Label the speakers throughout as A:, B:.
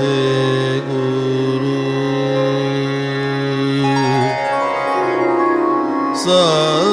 A: हे गुरु। सा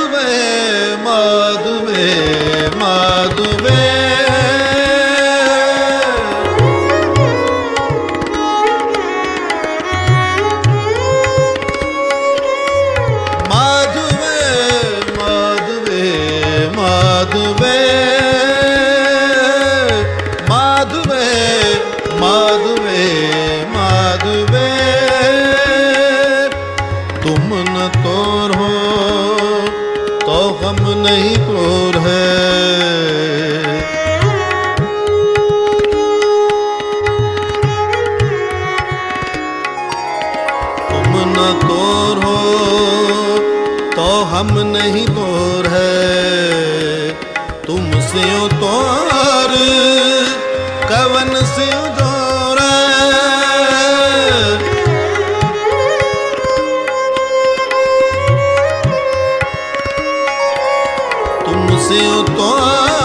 A: माधुवे माधुवे माधुवे ਹਮ ਨਹੀਂ ਪੂਰ ਹੈ। ਹਮ ਨ ਤੋਰ ਹੋ, ਤੋ ਹਮ ਨਹੀਂ ਤੋਰ ਹੈ। ਤੁਮ ਸਿਓ ਤੋਰ, ਕਵਨ ਸਿਓ no o toque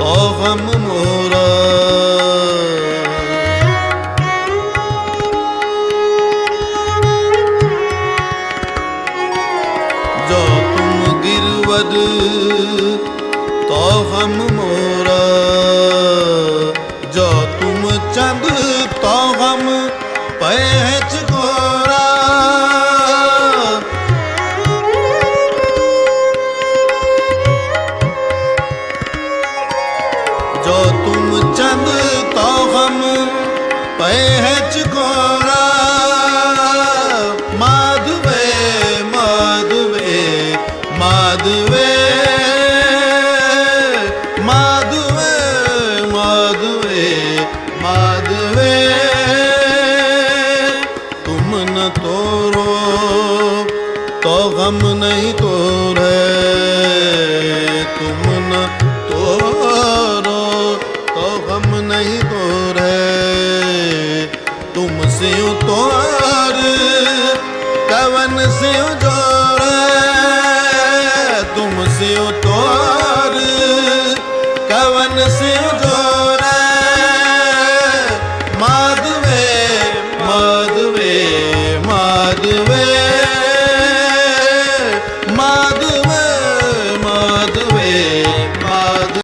A: ਤੋ ਮੋਰਾ ਜੋ ਤੁਮ ਗਿਰਵਦ ਤੋ ਗਮ ਮੋਰਾ ਤੁਮ ਚੰਦ ਤੋ ਗਮ जो तुम चंद तो हम पहच गोरा माधवे माधवे माधवे माधवे माधवे माधवे तुम न तोरो तो गम नहीं तोरे तुम न ਸਿਉ ਤੋਰ ਕਵਨ ਸਿਉ ਜੋਰ ਤੁਮ ਸਿਉ ਤੋਰ ਕਵਨ ਸਿਉ ਜੋਰ